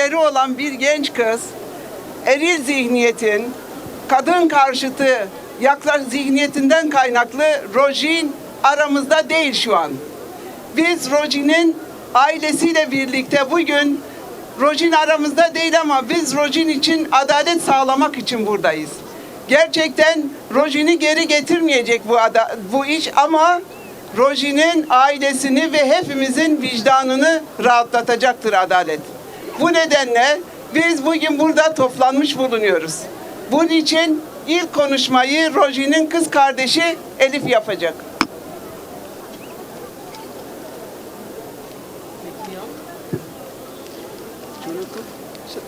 hayalleri olan bir genç kız, eril zihniyetin, kadın karşıtı yaklaş zihniyetinden kaynaklı Rojin aramızda değil şu an. Biz Rojin'in ailesiyle birlikte bugün Rojin aramızda değil ama biz Rojin için adalet sağlamak için buradayız. Gerçekten Rojin'i geri getirmeyecek bu ada, bu iş ama Rojin'in ailesini ve hepimizin vicdanını rahatlatacaktır adalet. Bu nedenle biz bugün burada toplanmış bulunuyoruz. Bunun için ilk konuşmayı Rojin'in kız kardeşi Elif yapacak.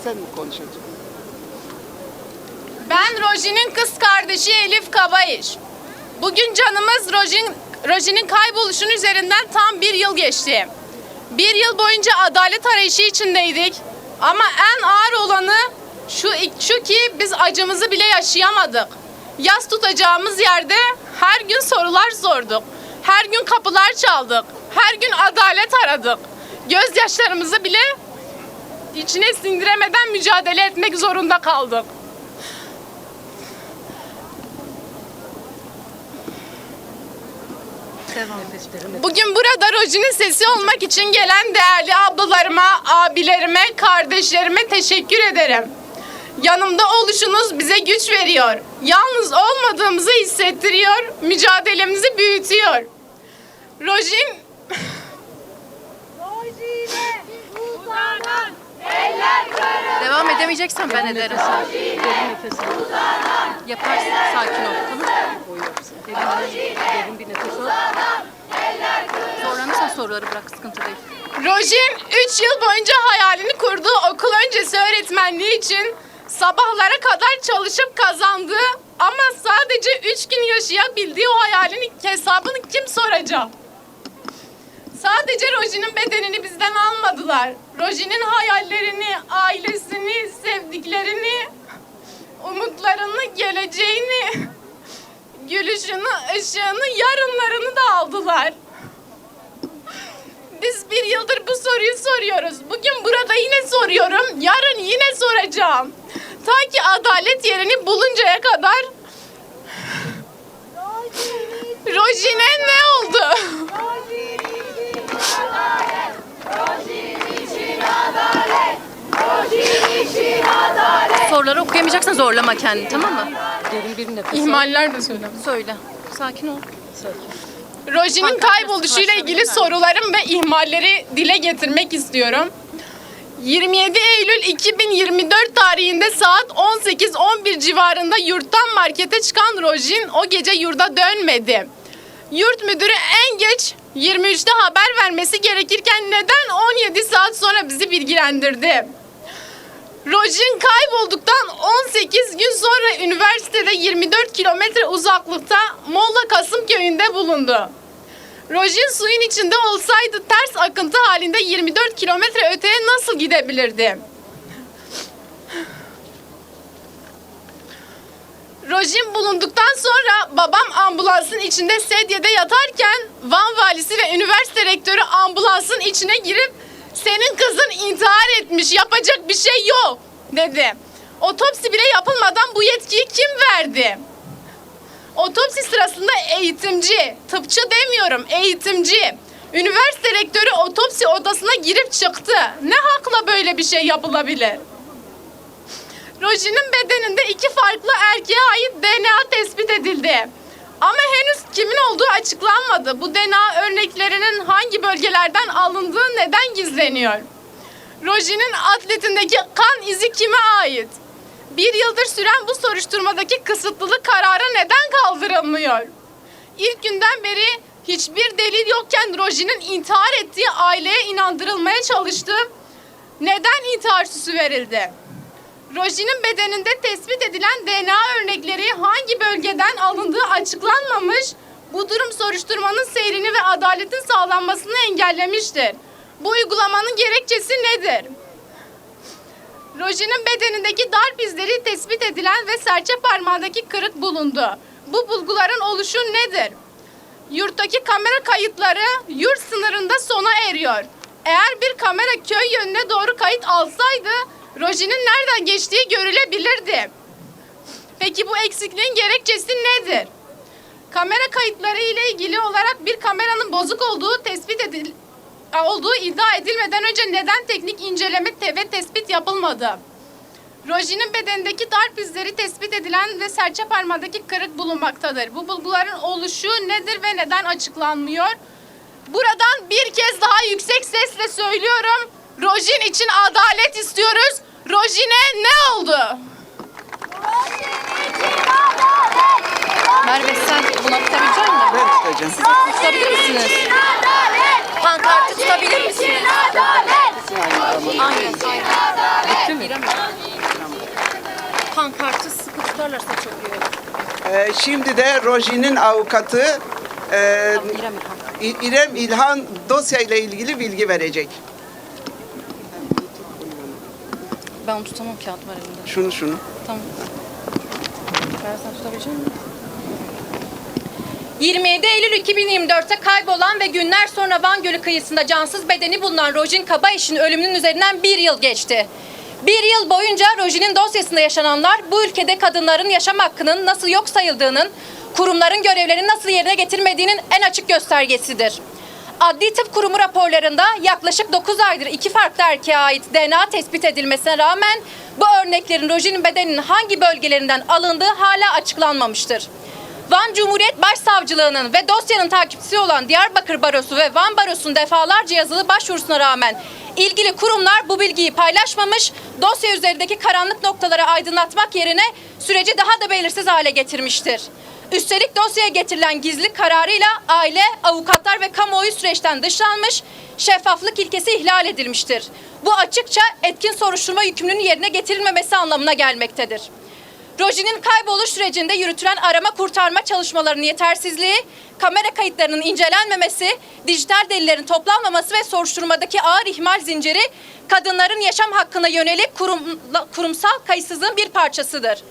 Sen mi konuşacaksın? Ben Roji'nin kız kardeşi Elif Kabayış. Bugün canımız Rojin, Roji'nin kayboluşunun üzerinden tam bir yıl geçti. Bir yıl boyunca adalet arayışı içindeydik. Ama en ağır olanı şu, şu ki biz acımızı bile yaşayamadık. Yas tutacağımız yerde her gün sorular sorduk. Her gün kapılar çaldık. Her gün adalet aradık. Gözyaşlarımızı bile içine sindiremeden mücadele etmek zorunda kaldık. Bugün burada Roji'nin sesi olmak için gelen değerli ablalarıma, abilerime, kardeşlerime teşekkür ederim. Yanımda oluşunuz bize güç veriyor. Yalnız olmadığımızı hissettiriyor, mücadelemizi büyütüyor. Rojin Devam edemeyeceksen ben ederim. Derin nefes al. Yaparsın. Sakin ol. Tamam mı? O yapsın. Derin, derin bir nefes al. Zorlanırsan soruları bırak. Sıkıntı değil. Rojin 3 yıl boyunca hayalini kurduğu okul öncesi öğretmenliği için sabahlara kadar çalışıp kazandı ama sadece 3 gün yaşayabildiği o hayalin hesabını kim soracak? Sadece Rojin'in bedenini bizden almadılar. Rojin'in hayallerini, ailesini, sevdiklerini, umutlarını, geleceğini, gülüşünü, ışığını, yarınlarını da aldılar. Biz bir yıldır bu soruyu soruyoruz. Bugün burada yine soruyorum. Yarın yine soracağım. Ta ki adalet yerini buluncaya kadar Rojine ne oldu? Soruları okuyamayacaksan zorlama kendini. Tamam mı? Derin bir nefes al. İhmaller de söyle. Söyle. Sakin ol. Sakin. Rojin'in kayboluşuyla ilgili sorularım ve ihmalleri dile getirmek istiyorum. 27 Eylül 2024 tarihinde saat 18-11 civarında yurttan markete çıkan Rojin o gece yurda dönmedi. Yurt müdürü en geç 23'te haber vermesi gerekirken neden 17 saat sonra bizi bilgilendirdi? Rojin kaybolduktan 18 gün sonra üniversitede 24 kilometre uzaklıkta Molla Kasım köyünde bulundu. Rojin suyun içinde olsaydı ters akıntı halinde 24 kilometre öteye nasıl gidebilirdi? Rojin bulunduktan sonra babam ambulansın içinde sedyede yatarken Van valisi ve üniversite rektörü ambulansın içine girip senin kızın intihar etmiş yapacak bir şey yok dedi. Otopsi bile yapılmadan bu yetkiyi kim verdi? Otopsi sırasında eğitimci, tıpçı demiyorum eğitimci. Üniversite rektörü otopsi odasına girip çıktı. Ne hakla böyle bir şey yapılabilir? Rojin'in bedeninde iki farklı erkeğe ait DNA tespit edildi. Ama henüz kimin olduğu açıklanmadı. Bu DNA örneklerinin hangi bölgelerden alındığı neden gizleniyor? Rojin'in atletindeki kan izi kime ait? Bir yıldır süren bu soruşturmadaki kısıtlılık kararı neden kaldırılmıyor? İlk günden beri hiçbir delil yokken Rojin'in intihar ettiği aileye inandırılmaya çalıştı. Neden intihar süsü verildi? Rojin'in bedeninde tespit edilen DNA örnekleri hangi bölgeden alındığı açıklanmamış. Bu durum soruşturmanın seyrini ve adaletin sağlanmasını engellemiştir. Bu uygulamanın gerekçesi nedir? Rojin'in bedenindeki darp izleri tespit edilen ve serçe parmağındaki kırık bulundu. Bu bulguların oluşu nedir? Yurttaki kamera kayıtları yurt sınırında sona eriyor. Eğer bir kamera köy yönüne doğru kayıt alsaydı Roji'nin nereden geçtiği görülebilirdi. Peki bu eksikliğin gerekçesi nedir? Kamera kayıtları ile ilgili olarak bir kameranın bozuk olduğu tespit edil olduğu iddia edilmeden önce neden teknik inceleme ve tespit yapılmadı? Roji'nin bedenindeki darp izleri tespit edilen ve serçe parmağındaki kırık bulunmaktadır. Bu bulguların oluşu nedir ve neden açıklanmıyor? Buradan bir kez daha yüksek sesle söylüyorum. Rojin için adalet istiyoruz. Rojin'e ne oldu? Merve sen buna tutabilecek misin? Ben tutacağım. Tutabilir misiniz? Pankartı tutabilir misiniz? Aynen. Bitti mi? Pankartı sıkı tutarlarsa çok iyi olur. Ee, şimdi de Roji'nin avukatı e, İrem İlhan dosyayla ilgili bilgi verecek. Ben onu tutamam kağıt var elimde. Şunu şunu. Tamam. Merve sen tutabilecek misin? 27 Eylül 2024'te kaybolan ve günler sonra Van Gölü kıyısında cansız bedeni bulunan Rojin Kabayiş'in ölümünün üzerinden bir yıl geçti. Bir yıl boyunca Rojin'in dosyasında yaşananlar bu ülkede kadınların yaşam hakkının nasıl yok sayıldığının, kurumların görevlerini nasıl yerine getirmediğinin en açık göstergesidir. Adli Tıp Kurumu raporlarında yaklaşık 9 aydır iki farklı erkeğe ait DNA tespit edilmesine rağmen bu örneklerin Rojin'in bedeninin hangi bölgelerinden alındığı hala açıklanmamıştır. Van Cumhuriyet Başsavcılığı'nın ve dosyanın takipçisi olan Diyarbakır Barosu ve Van Barosu'nun defalarca yazılı başvurusuna rağmen ilgili kurumlar bu bilgiyi paylaşmamış, dosya üzerindeki karanlık noktaları aydınlatmak yerine süreci daha da belirsiz hale getirmiştir. Üstelik dosyaya getirilen gizlilik kararıyla aile, avukatlar ve kamuoyu süreçten dışlanmış, şeffaflık ilkesi ihlal edilmiştir. Bu açıkça etkin soruşturma yükümlülüğünün yerine getirilmemesi anlamına gelmektedir. Rojin'in kayboluş sürecinde yürütülen arama kurtarma çalışmalarının yetersizliği, kamera kayıtlarının incelenmemesi, dijital delillerin toplanmaması ve soruşturmadaki ağır ihmal zinciri kadınların yaşam hakkına yönelik kurum, kurumsal kayıtsızlığın bir parçasıdır.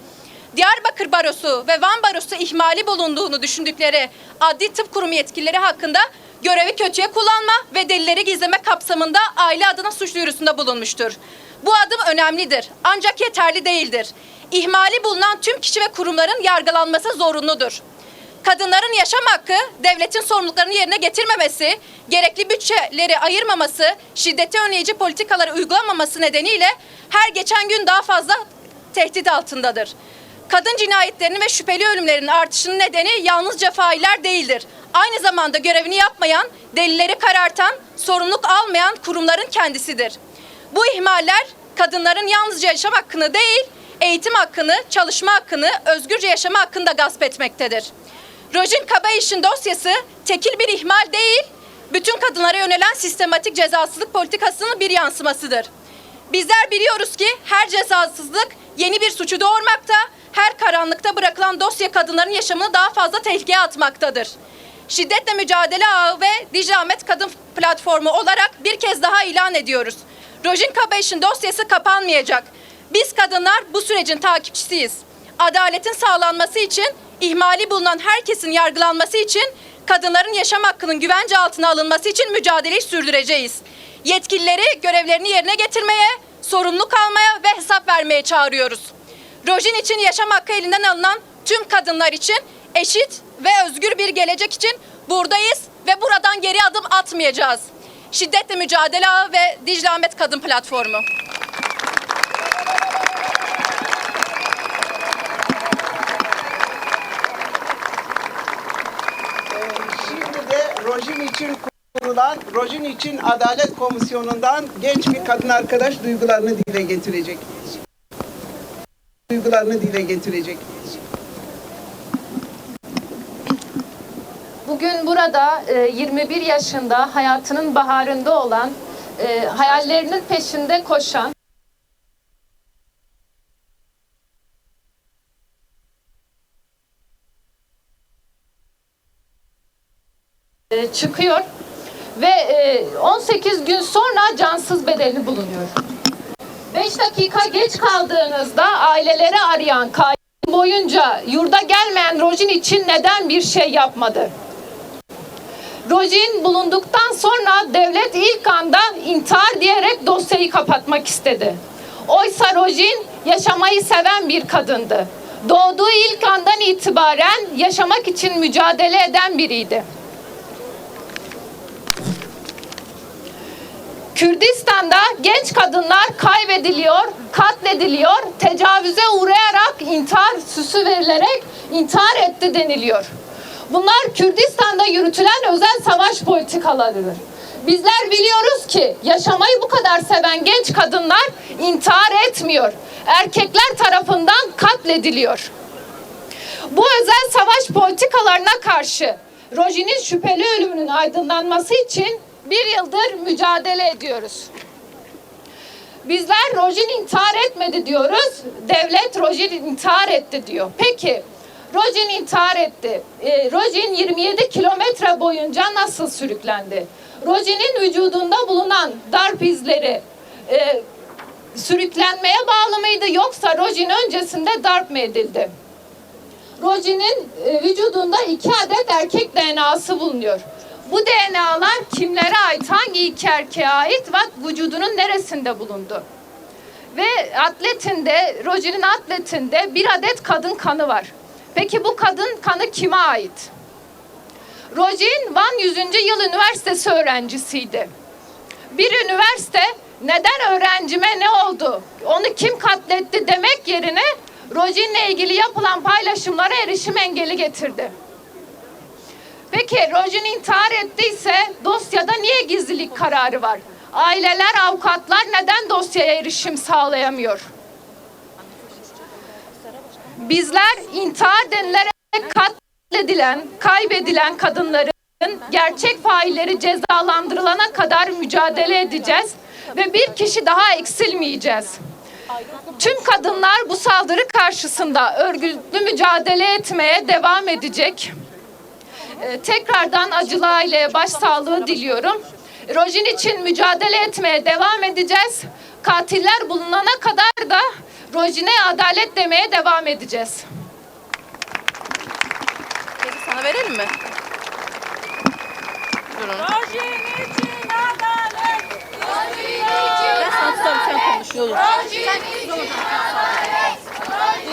Diyarbakır Barosu ve Van Barosu ihmali bulunduğunu düşündükleri adli tıp kurumu yetkilileri hakkında görevi kötüye kullanma ve delilleri gizleme kapsamında aile adına suç duyurusunda bulunmuştur. Bu adım önemlidir ancak yeterli değildir. İhmali bulunan tüm kişi ve kurumların yargılanması zorunludur. Kadınların yaşam hakkı, devletin sorumluluklarını yerine getirmemesi, gerekli bütçeleri ayırmaması, şiddeti önleyici politikaları uygulamaması nedeniyle her geçen gün daha fazla tehdit altındadır. Kadın cinayetlerinin ve şüpheli ölümlerin artışının nedeni yalnızca failler değildir. Aynı zamanda görevini yapmayan, delilleri karartan, sorumluluk almayan kurumların kendisidir. Bu ihmaller kadınların yalnızca yaşam hakkını değil, eğitim hakkını, çalışma hakkını, özgürce yaşama hakkını da gasp etmektedir. Rojin Kabayiş'in dosyası tekil bir ihmal değil, bütün kadınlara yönelen sistematik cezasızlık politikasının bir yansımasıdır. Bizler biliyoruz ki her cezasızlık yeni bir suçu doğurmakta, her karanlıkta bırakılan dosya kadınların yaşamını daha fazla tehlikeye atmaktadır. Şiddetle Mücadele Ağı ve Dicle Ahmet Kadın Platformu olarak bir kez daha ilan ediyoruz. Rojin Kabayiş'in dosyası kapanmayacak. Biz kadınlar bu sürecin takipçisiyiz. Adaletin sağlanması için, ihmali bulunan herkesin yargılanması için, kadınların yaşam hakkının güvence altına alınması için mücadeleyi sürdüreceğiz. Yetkilileri görevlerini yerine getirmeye, sorumluluk almaya ve hesap vermeye çağırıyoruz. Rojin için yaşam hakkı elinden alınan tüm kadınlar için eşit ve özgür bir gelecek için buradayız ve buradan geri adım atmayacağız. Şiddetle Mücadele Ağı ve Dicle Ahmet Kadın Platformu. Şimdi de Rojin için kurulan Rojin için Adalet Komisyonu'ndan genç bir kadın arkadaş duygularını dile getirecek. Duygularını dile getirecek. Bugün burada e, 21 yaşında hayatının baharında olan, e, hayallerinin peşinde koşan e, çıkıyor ve e, 18 gün sonra cansız bedeni bulunuyor. 5 dakika geç kaldığınızda aileleri arayan kayyum boyunca yurda gelmeyen Rojin için neden bir şey yapmadı? Rojin bulunduktan sonra devlet ilk anda intihar diyerek dosyayı kapatmak istedi. Oysa Rojin yaşamayı seven bir kadındı. Doğduğu ilk andan itibaren yaşamak için mücadele eden biriydi. Kürdistan'da genç kadınlar kaybediliyor, katlediliyor, tecavüze uğrayarak intihar süsü verilerek intihar etti deniliyor. Bunlar Kürdistan'da yürütülen özel savaş politikalarıdır. Bizler biliyoruz ki yaşamayı bu kadar seven genç kadınlar intihar etmiyor. Erkekler tarafından katlediliyor. Bu özel savaş politikalarına karşı Rojin'in şüpheli ölümünün aydınlanması için bir yıldır mücadele ediyoruz. Bizler Rojin intihar etmedi diyoruz. Devlet Rojin intihar etti diyor. Peki Rojin intihar etti. Ee, Rojin 27 kilometre boyunca nasıl sürüklendi? Rojin'in vücudunda bulunan darp izleri e, sürüklenmeye bağlı mıydı yoksa Rojin öncesinde darp mı edildi? Rojin'in e, vücudunda iki adet erkek DNA'sı bulunuyor. Bu DNA'lar iki erkeğe ait ve vücudunun neresinde bulundu? Ve atletinde, Rojin'in atletinde bir adet kadın kanı var. Peki bu kadın kanı kime ait? Rojin Van 100. Yıl Üniversitesi öğrencisiydi. Bir üniversite neden öğrencime ne oldu, onu kim katletti demek yerine Rojin'le ilgili yapılan paylaşımlara erişim engeli getirdi. Peki Rojin intihar ettiyse dosyada niye gizlilik kararı var? Aileler, avukatlar neden dosyaya erişim sağlayamıyor? Bizler intihar denilerek katledilen, kaybedilen kadınların gerçek failleri cezalandırılana kadar mücadele edeceğiz ve bir kişi daha eksilmeyeceğiz. Tüm kadınlar bu saldırı karşısında örgütlü mücadele etmeye devam edecek. Ee, tekrardan acılı aileye başsağlığı diliyorum. Rojin için mücadele etmeye devam edeceğiz. Katiller bulunana kadar da Rojin'e adalet demeye devam edeceğiz. Teyze sana verelim mi? Durun. Ben sana tutarım sen konuş. Yok,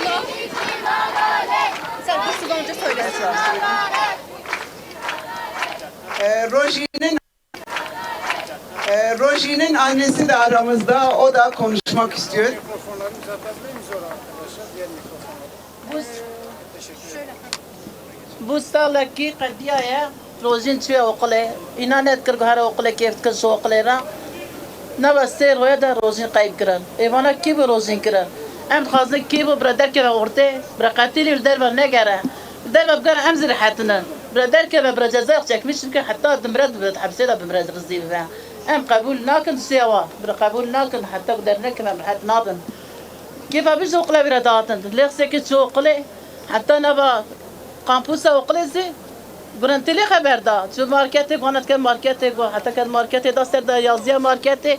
yok. Sen hırsız önce söylersin. E, Roji'nin e, Roji'nin annesi de aramızda. O da konuşmak istiyor. Mikrofonları uzatabilir miyiz oraya arkadaşlar? Diğer mikrofonları. Bu, bu saldaki kadiyaya روزین چه اوقله اینا نت کرد هر اوقله کیفت کس اوقله را نه بسته روی در روزین قیب کرن ایوانا کی به روزین کرن ام خازن کی به برادر که ورته برقاتیلی در بر نگره در بر بگر ام زرحتنن برادر كما برادر؟ زاغتك مش يمكن حتى دمراد براد حبسيلا بمراد رزي بها أم قبول ناكن سوا قبول ناكن حتى قدرنا كما بحد ناضن. كيف بيش وقلا براداتن ليخ سكت شو قلي حتى نبا قامبوسا وقلي زي. برنت لي خبر دا شو ماركتي؟ قنات كان ماركتي. حتى كان ماركتي. دا سر دا يازيا ماركتي.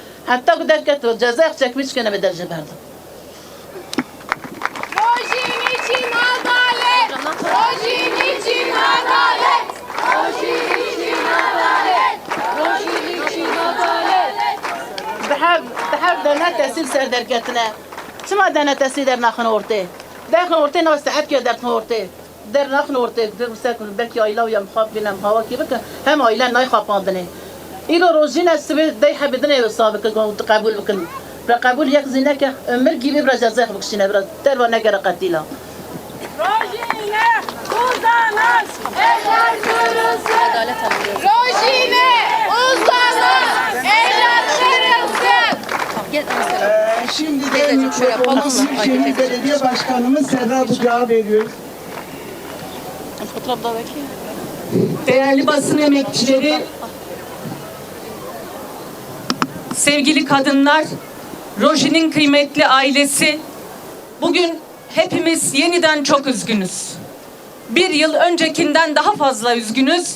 قدر كت جزاء تشك مش كنا بدرجه برضه Rojin için adalet! Rojin için adalet! Rojin için adalet! Rojin için adalet! بحب بحب دنا تحصيل سر درجتنا شما دنا تحصيل در نخن ورته داخل ورته نو ساعت كي در ورته در نخن ورته در مسكن بك يا ايلا ويا مخاف بنا مخاوا كي بك هم ايلا ناي خافاندني إلى روزينا السبي داي حبدنا يصابك قبول بكن قبول يك زينك امر جيبي برا جزاك بكشنا برا در ونقر قتيلا Adalet alıyor. Rojine uzanan eller kırılsın! Gel mesela. Ee, şimdi de Teyzeciğim, şöyle yapalım mı? mikrofonu Haydi Büyükşehir teyzeciğim. Belediye Başkanımız Serra Bucağı veriyoruz. Fotoğraf da bakayım. değerli basın emekçileri, sevgili kadınlar, Roji'nin kıymetli ailesi, bugün hepimiz yeniden çok üzgünüz. Bir yıl öncekinden daha fazla üzgünüz.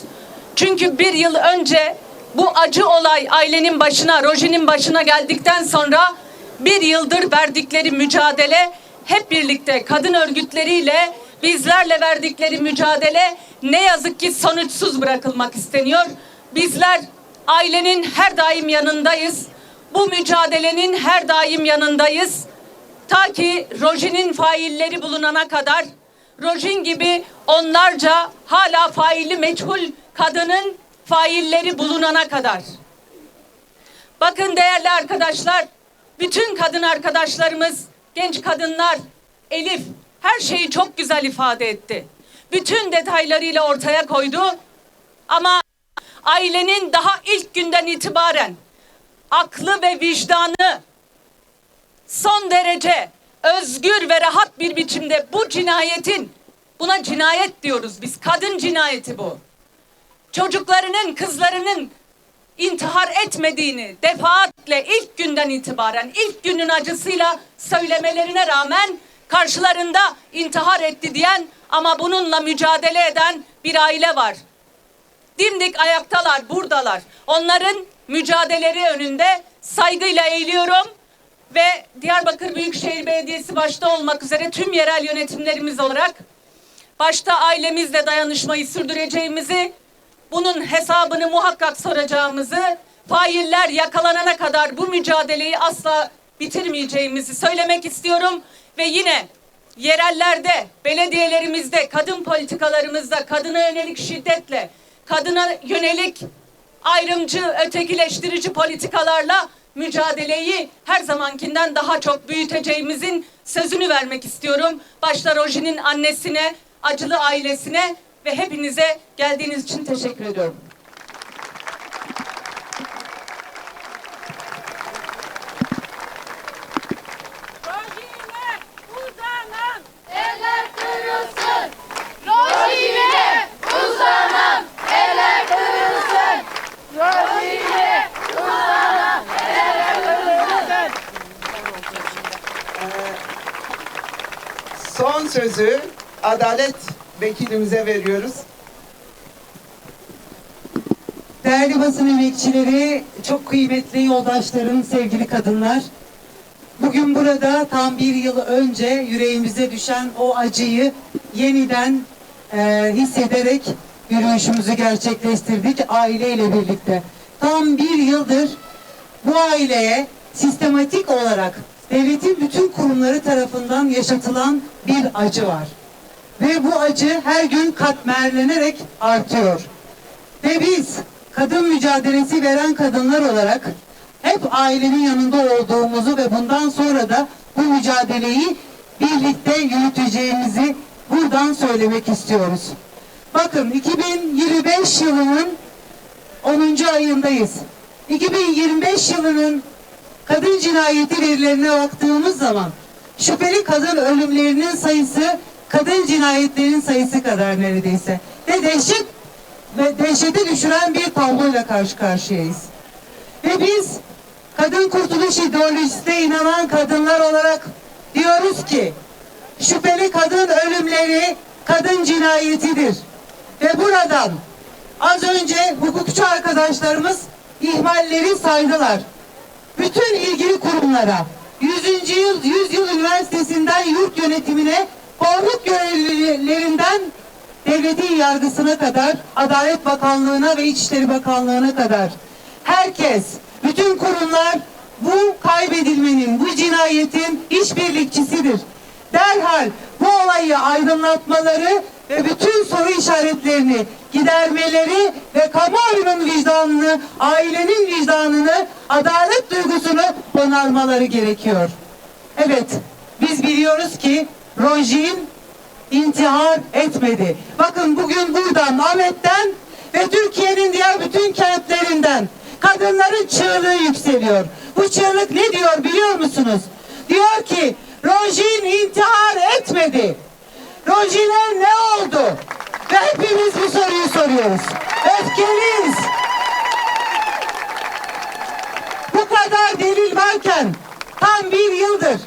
Çünkü bir yıl önce bu acı olay ailenin başına, Roji'nin başına geldikten sonra bir yıldır verdikleri mücadele hep birlikte kadın örgütleriyle bizlerle verdikleri mücadele ne yazık ki sonuçsuz bırakılmak isteniyor. Bizler ailenin her daim yanındayız. Bu mücadelenin her daim yanındayız. Ta ki Rojin'in failleri bulunana kadar Rojin gibi onlarca hala faili meçhul kadının failleri bulunana kadar. Bakın değerli arkadaşlar, bütün kadın arkadaşlarımız, genç kadınlar, Elif her şeyi çok güzel ifade etti. Bütün detaylarıyla ortaya koydu. Ama ailenin daha ilk günden itibaren aklı ve vicdanı son derece özgür ve rahat bir biçimde bu cinayetin buna cinayet diyoruz biz. Kadın cinayeti bu. Çocuklarının, kızlarının intihar etmediğini defaatle ilk günden itibaren ilk günün acısıyla söylemelerine rağmen karşılarında intihar etti diyen ama bununla mücadele eden bir aile var. Dimdik ayaktalar, buradalar. Onların mücadeleleri önünde saygıyla eğiliyorum ve Diyarbakır Büyükşehir Belediyesi başta olmak üzere tüm yerel yönetimlerimiz olarak başta ailemizle dayanışmayı sürdüreceğimizi, bunun hesabını muhakkak soracağımızı, failler yakalanana kadar bu mücadeleyi asla bitirmeyeceğimizi söylemek istiyorum ve yine yerellerde, belediyelerimizde, kadın politikalarımızda kadına yönelik şiddetle, kadına yönelik ayrımcı, ötekileştirici politikalarla mücadeleyi her zamankinden daha çok büyüteceğimizin sözünü vermek istiyorum. Başta Roji'nin annesine, acılı ailesine ve hepinize geldiğiniz için teşekkür ediyorum. Sözü Adalet Vekilimize veriyoruz. Değerli basın emekçileri, çok kıymetli yoldaşlarım, sevgili kadınlar. Bugün burada tam bir yıl önce yüreğimize düşen o acıyı yeniden e, hissederek yürüyüşümüzü gerçekleştirdik aileyle birlikte. Tam bir yıldır bu aileye sistematik olarak devletin bütün kurumları tarafından yaşatılan bir acı var. Ve bu acı her gün katmerlenerek artıyor. Ve biz kadın mücadelesi veren kadınlar olarak hep ailenin yanında olduğumuzu ve bundan sonra da bu mücadeleyi birlikte yürüteceğimizi buradan söylemek istiyoruz. Bakın 2025 yılının 10. ayındayız. 2025 yılının kadın cinayeti verilerine baktığımız zaman şüpheli kadın ölümlerinin sayısı kadın cinayetlerinin sayısı kadar neredeyse. Ve dehşet ve dehşete düşüren bir tabloyla karşı karşıyayız. Ve biz kadın kurtuluş ideolojisine inanan kadınlar olarak diyoruz ki şüpheli kadın ölümleri kadın cinayetidir. Ve buradan az önce hukukçu arkadaşlarımız ihmalleri saydılar. Bütün ilgili kurumlara 100. yıl 100 yıl üniversitesinden yurt yönetimine konuk görevlilerinden devletin yargısına kadar, Adalet Bakanlığı'na ve İçişleri Bakanlığı'na kadar herkes, bütün kurumlar bu kaybedilmenin, bu cinayetin işbirlikçisidir. Derhal bu olayı aydınlatmaları ve bütün soru işaretlerini gidermeleri ve kamuoyunun vicdanını, ailenin vicdanını, adalet duygusunu onarmaları gerekiyor. Evet, biz biliyoruz ki Rojin intihar etmedi. Bakın bugün buradan Ahmet'ten ve Türkiye'nin diğer bütün kentlerinden kadınların çığlığı yükseliyor. Bu çığlık ne diyor biliyor musunuz? Diyor ki Rojin intihar etmedi. Rojin'e ne oldu? Ve hepimiz bu soruyu soruyoruz. Öfkeliyiz. Bu kadar delil varken tam bir yıldır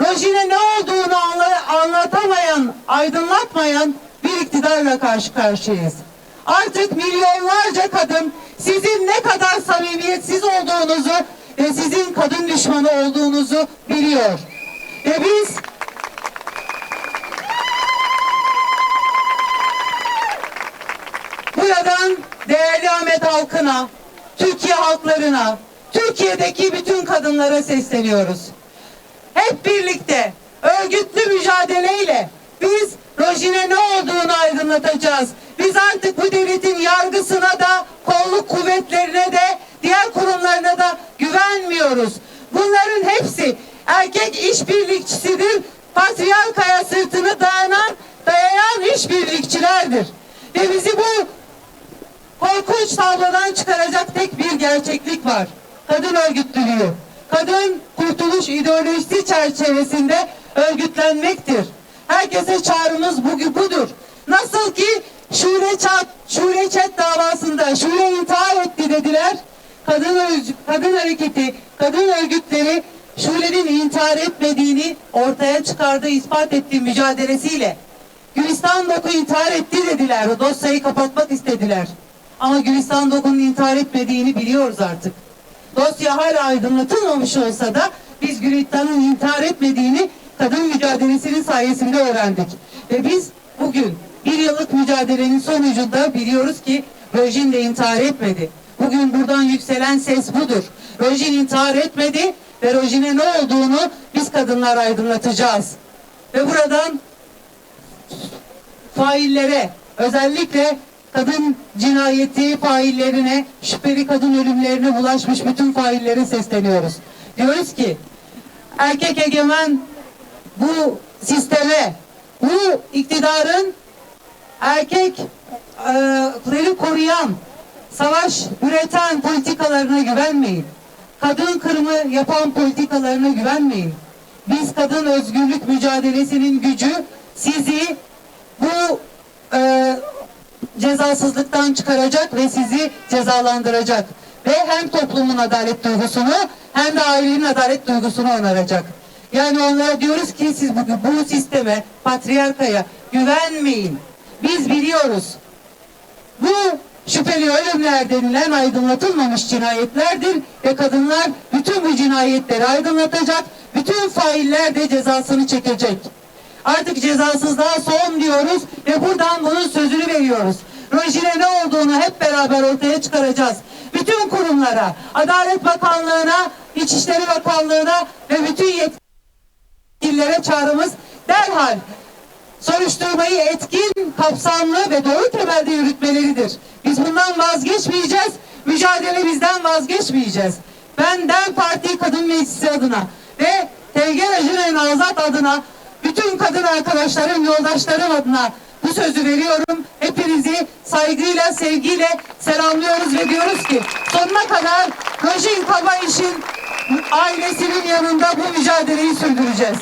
Rojin'e ne olduğunu anla- anlatamayan, aydınlatmayan bir iktidarla karşı karşıyayız. Artık milyonlarca kadın sizin ne kadar samimiyetsiz olduğunuzu ve sizin kadın düşmanı olduğunuzu biliyor. Ve biz Buradan değerli Ahmet halkına, Türkiye halklarına, Türkiye'deki bütün kadınlara sesleniyoruz. Hep birlikte örgütlü mücadeleyle biz Rojin'e ne olduğunu aydınlatacağız. Biz artık bu devletin yargısına da, kolluk kuvvetlerine de, diğer kurumlarına da güvenmiyoruz. Bunların hepsi erkek işbirlikçisidir. Patriarkaya sırtını dayanan, dayayan işbirlikçilerdir. Ve bizi bu korkunç tablodan çıkaracak tek bir gerçeklik var. Kadın örgütlülüğü. Kadın kurtuluş ideolojisi çerçevesinde örgütlenmektir. Herkese çağrımız bugün budur. Nasıl ki Şule Çat, Şule Çet davasında Şule intihar etti dediler. Kadın, kadın hareketi, kadın örgütleri Şule'nin intihar etmediğini ortaya çıkardı, ispat etti mücadelesiyle. Gülistan Doku intihar etti dediler. O dosyayı kapatmak istediler. Ama Gülistan Doku'nun intihar etmediğini biliyoruz artık. Dosya hala aydınlatılmamış olsa da biz Gülistan'ın intihar etmediğini kadın mücadelesinin sayesinde öğrendik. Ve biz bugün bir yıllık mücadelenin sonucunda biliyoruz ki Rojin de intihar etmedi. Bugün buradan yükselen ses budur. Rojin intihar etmedi ve Rojin'e ne olduğunu biz kadınlar aydınlatacağız. Ve buradan faillere özellikle kadın cinayeti faillerine, şüpheli kadın ölümlerine bulaşmış bütün faillere sesleniyoruz. Diyoruz ki erkek egemen bu sisteme, bu iktidarın erkekleri koruyan, savaş üreten politikalarına güvenmeyin. Kadın kırımı yapan politikalarına güvenmeyin. Biz kadın özgürlük mücadelesinin gücü sizi bu e, cezasızlıktan çıkaracak ve sizi cezalandıracak. Ve hem toplumun adalet duygusunu hem de ailenin adalet duygusunu onaracak. Yani onlara diyoruz ki siz bu, bu sisteme, patriarkaya güvenmeyin. Biz biliyoruz. Bu şüpheli ölümler denilen aydınlatılmamış cinayetlerdir ve kadınlar bütün bu cinayetleri aydınlatacak, bütün failler de cezasını çekecek. Artık cezasızlığa son diyoruz ve buradan bunun sözünü veriyoruz. Rojine ne olduğunu hep beraber ortaya çıkaracağız. Bütün kurumlara, Adalet Bakanlığı'na, İçişleri Bakanlığı'na ve bütün yetkililere çağrımız derhal soruşturmayı etkin, kapsamlı ve doğru temelde yürütmeleridir. Biz bundan vazgeçmeyeceğiz, mücadele bizden vazgeçmeyeceğiz. Ben DEM Parti Kadın Meclisi adına ve Tevger Ajuren Azat adına bütün kadın arkadaşlarım, yoldaşlarım adına bu sözü veriyorum. Hepinizi saygıyla, sevgiyle selamlıyoruz ve diyoruz ki sonuna kadar Kajin Kabayiş'in ailesinin yanında bu mücadeleyi sürdüreceğiz.